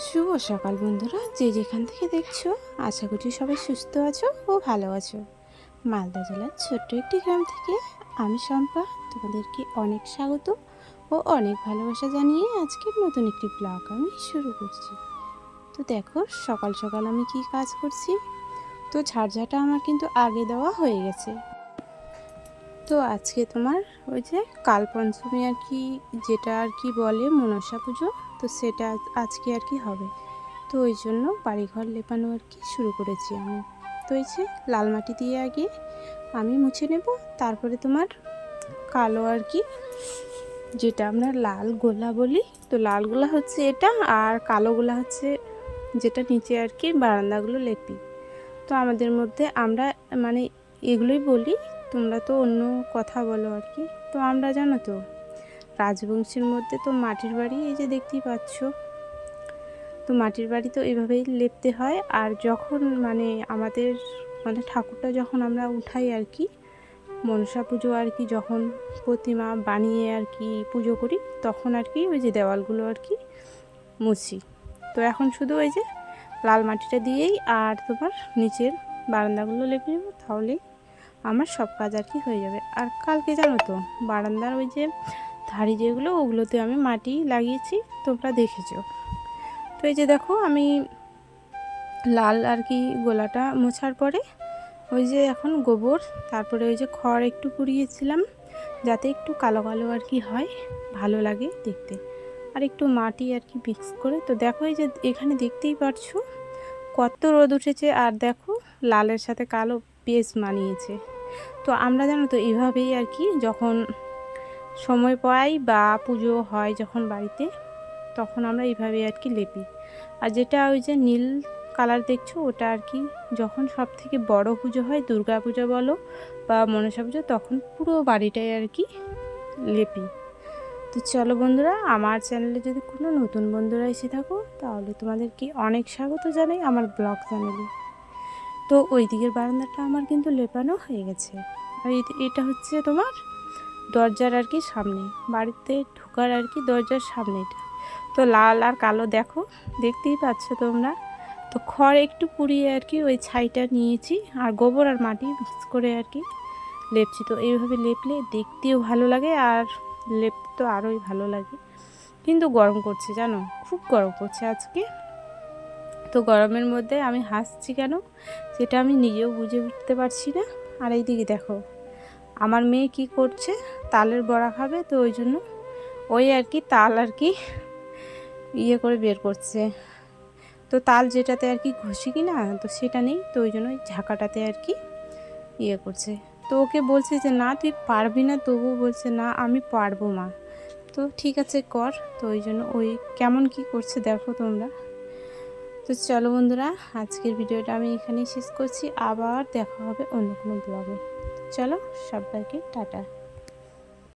সকাল বন্ধুরা। যে যেখান থেকে দেখছ, আশা করি সবাই সুস্থ আছো ও ভালো আছো। মালদা জেলার ছোট্ট একটি গ্রাম থেকে আমি শম্পা, তোমাদেরকে অনেক স্বাগত ও অনেক ভালোবাসা জানিয়ে আজকের নতুন একটি ব্লগ আমি শুরু করছি। তো দেখো, সকাল সকাল আমি কি কাজ করছি? তো ঝাড়ঝাটা আমার কিন্তু আগে দেওয়া হয়ে গেছে। তো আজকে তোমার ওই যে কাল পঞ্চমী আর কি, যেটা আর কি বলে মনসা পুজো, তো সেটা আজকে আর কি হবে। তো ওই জন্য বাড়িঘর লেপানো আর কি শুরু করেছি আমি। তো এই যে লাল মাটি দিয়ে আগে আমি মুছে নেব, তারপরে তোমার কালো আর কি, যেটা আমরা লাল গোলা বলি, তো লাল গোলা হচ্ছে এটা আর কালো গোলা হচ্ছে যেটা নিচে আর কি বারান্দাগুলো লেপি। তো আমাদের মধ্যে আমরা মানে এগুলোই বলি তোমরা তো অন্য কথা বলো আর কি। তো আমরা জানো তো, রাজবংশের মধ্যে তো মাটির বাড়ি এই যে দেখতেই পাচ্ছ। তো মাটির বাড়ি তো এভাবেই লেপতে হয় আর যখন মানে আমাদের মানে ঠাকুরটা যখন আমরা উঠাই আর কি, মনসা পুজো আর কি যখন প্রতিমা বানিয়ে আর কি পুজো করি, তখন আর কি ওই যে দেওয়ালগুলো আর কি মুছি। তো এখন শুধু ওই যে লাল মাটিটা দিয়েই আর তোমার নিচের বারান্দাগুলো লেপে নেব, তাহলেই আমার সব কাজ আর কি হয়ে যাবে। আর কালকে জানো তো, বারান্দার ওই যে ধাড়ি যেগুলো, ওগুলোতে আমি মাটি লাগিয়েছি, তোমরা দেখেছ। তো এই যে দেখো, আমি লাল আর কি গোলাটা মোছার পরে, ওই যে এখন গোবর, তারপরে ওই যে খড় একটু পুড়িয়েছিলাম, যাতে একটু কালো কালো আর কি হয়, ভালো লাগে দেখতে। আর একটু মাটি আর কি মিক্স করে, তো দেখো এই যে এখানে দেখতেই পারছ, কত রোদ উঠেছে, আর দেখো লালের সাথে কালো পেজ মানিয়েছে। তো আমরা জানো তো এইভাবেই আর কি যখন সময় পাই বা পুজো হয় যখন বাড়িতে, তখন আমরা এইভাবেই আর কি লেপি। আর যেটা ওই যে নীল কালার দেখছ, ওটা আর কি যখন সব থেকে বড় পুজো হয়, দুর্গা পুজো বলো বা মনসা পুজো, তখন পুরো বাড়িটাই আর কি লেপি। তো চলো বন্ধুরা, আমার চ্যানেলে যদি কোনো নতুন বন্ধুরা এসে থাকো, তাহলে তোমাদেরকে অনেক স্বাগত জানাই আমার ব্লগ চ্যানেলে। তো ওই দিকের বারান্দাটা আমার কিন্তু লেপানো হয়ে গেছে। আর এটা হচ্ছে তোমার দরজার আর কি সামনে। বাড়িতে ঢোকার আর কি দরজার সামনে এটা। তো লাল আর কালো দেখো, দেখতেই পাচ্ছ তোমরা। তো খড় একটু পুড়িয়ে আর কি ওই ছাইটা নিয়েছি আর গোবর আর মাটি মিক্স করে আর কি লেপছি। তো এইভাবে লেপলে দেখতেও ভালো লাগে আর লেপতে তো আরোই ভালো লাগে। কিন্তু গরম করছে জানো, খুব গরম করছে আজকে। তো গরমের মধ্যে আমি হাসছি কেন? সেটা আমি নিজেও বুঝে উঠতে পারছি না। আর এই দিকে দেখো, আমার মেয়ে কি করছে? তালের বড়া খাবে, তো ওই জন্য ওই আর কি তাল আর কি ইয়ে করে বের করছে। তো তাল যেটাতে আর কি ঘষি কি না তো সেটা নেই, তো ওই জন্য ওই ঝাঁকাটাতে আর কি ইয়ে করছে। তো ওকে বলছে যে, না, তুই পারবি না। তবুও বলছে, না, আমি পারব মা। তো ঠিক আছে, কর। তো ওই জন্য ওই কেমন কি করছে দেখো তোমরা। তো চলো বন্ধুরা, আজকের ভিডিওটা আমি এখানেই শেষ করছি। আবার দেখা হবে অন্য কোনো ব্লগে চলো, সবাইকে টাটা।